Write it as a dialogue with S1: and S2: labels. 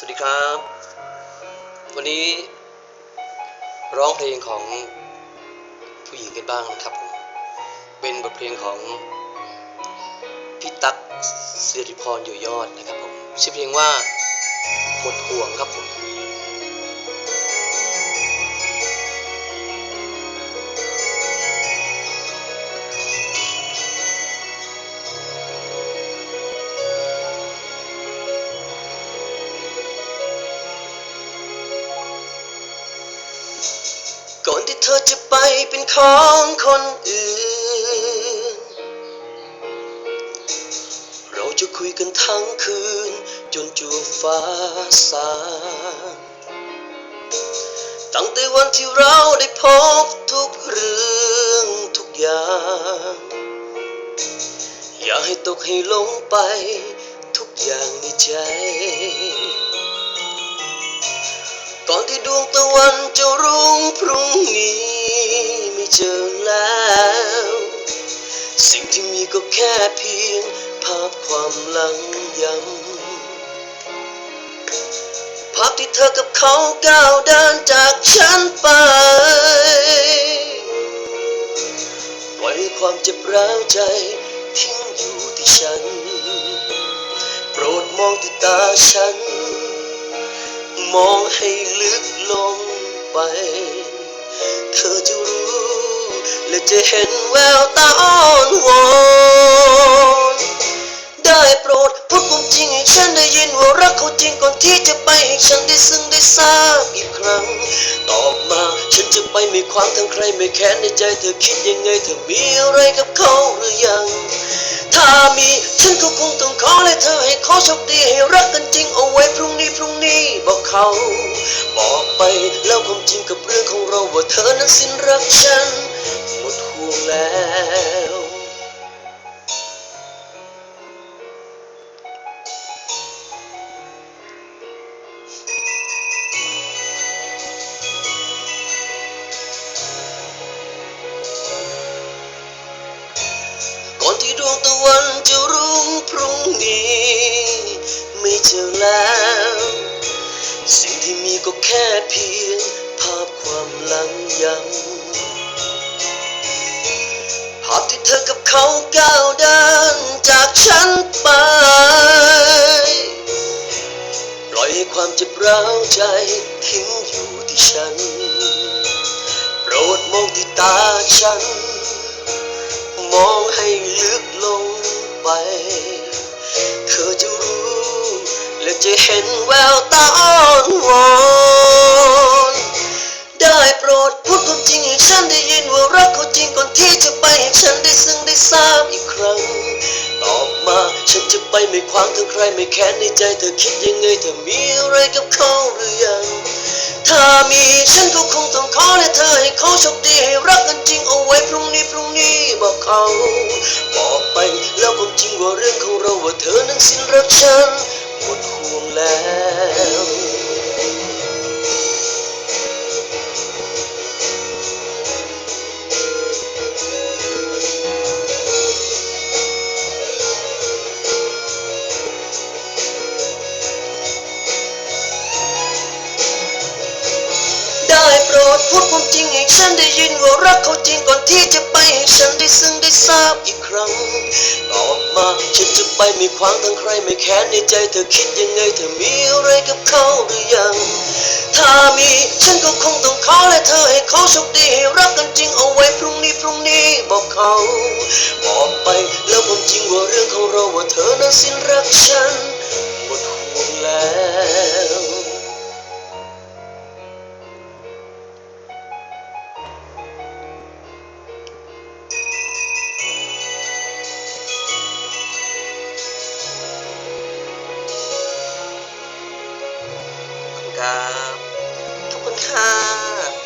S1: สวัสดีครับ วันนี้ร้องเพลงของผู้หญิงกันบ้างนะครับผมเป็นบทเพลงของพี่ตั๊กสิริพรอยู่ยอดนะครับผมชื่อเพลงว่าหมดห่วงครับผม เธอจะไปเป็นของคนอื่น เราจะคุยกันทั้งคืน จนจวบฟ้าสางตั้งแต่วันที่เราได้พบทุกเรื่องทุกอย่าง อย่าให้ตกให้หลงไปทุกอย่างในใจ ที่ดวงตะวันจะรุ่งพรุ่งนี้ไม่เจอแล้ว สิ่งที่มีก็แค่เพียง ภาพความหลังย้ำภาพที่เธอกับเขาก้าวเดินจากฉันไปปล่อยความเจ็บร้าวใจทิ้งอยู่ที่ฉัน โปรดมองที่ตาฉัน มองให้ลึกลงไป เธอจะรู้ และจะเห็นแววตาอ่อนวอนได้โปรดพูดความจริงให้ฉันได้ยินว่ารักเขาจริงก่อนที่จะไปให้ฉันได้ซึ้งได้ทราบอีกครั้ง ตอบมาฉันจะไปไม่ขวางทั้งใครไม่แค้นในใจ เธอคิดยังไงเธอมีอะไรกับเขาหรือยัง ถ้ามีฉันก็คงต้องขอให้เธอให้ขาโชคดีให้รักกันจริงเอาไว้พรุ่งนี้พรุ่งนี้ เขา บอกไปแล้วความจริงกับเรื่องของเราว่าเธอนั้นสิ้นรักฉัน หมดห่วงแล้วก่อนที่ดวงตะวันจะรุ่งพรุ่งนี้ ไม่เจอแล้ว ก็แค่เพียงภาพความหลังย้ำภาพที่เธอกับเขาก้าวเดินจากฉันไป ปล่อยให้ความเจ็บร้าวใจทิ้งอยู่ที่ฉัน โปรดมองที่ตาฉัน มองให้ลึกลงไป จะเห็นแววตาอ่อนวอนได้โปรดพูดความจริงให้ฉันได้ยินว่ารักเขาจริงก่อนที่จะไปให้ฉันได้ซึ้งได้ทราบอีกครั้งตอบมาฉันจะไปไม่ขวางทั้งใครไม่แค้นในใจเธอคิดยังไงเธอมีอะไรกับเขาหรือยัง ถ้ามีฉันก็คงต้องขอให้เธอให้เขาโชคดีให้รักกันจริงเอาไว้พรุ่งนี้พรุ่งนี้บอกเขาบอกไปแล้วความจริงว่าเรื่องของเราว่าเธอนั้นสิ้นรักฉัน แล้ว ได้โปรดพูดความจริงให้ฉันได้ยินว่ารักเขาจริงก่อนที่จะไปให้ฉันได้ซึ้งได้ทราบอีกครั้ง มาฉันจะไปไม่ขวางทั้งใครไม่แค้นในใจเธอคิดยังไงเธอมีอะไรกับเขาหรือยัง ถ้ามีฉันก็คงต้องขอและเธอให้เขาโชคดีให้รักกันจริงเอาไว้พรุ่งนี้พรุ่งนี้บอกเขา บอกไปแล้วความจริงว่าเรื่องของเราว่าเธอนั้นสิ้นรัก ครับ ขอบคุณค่ะ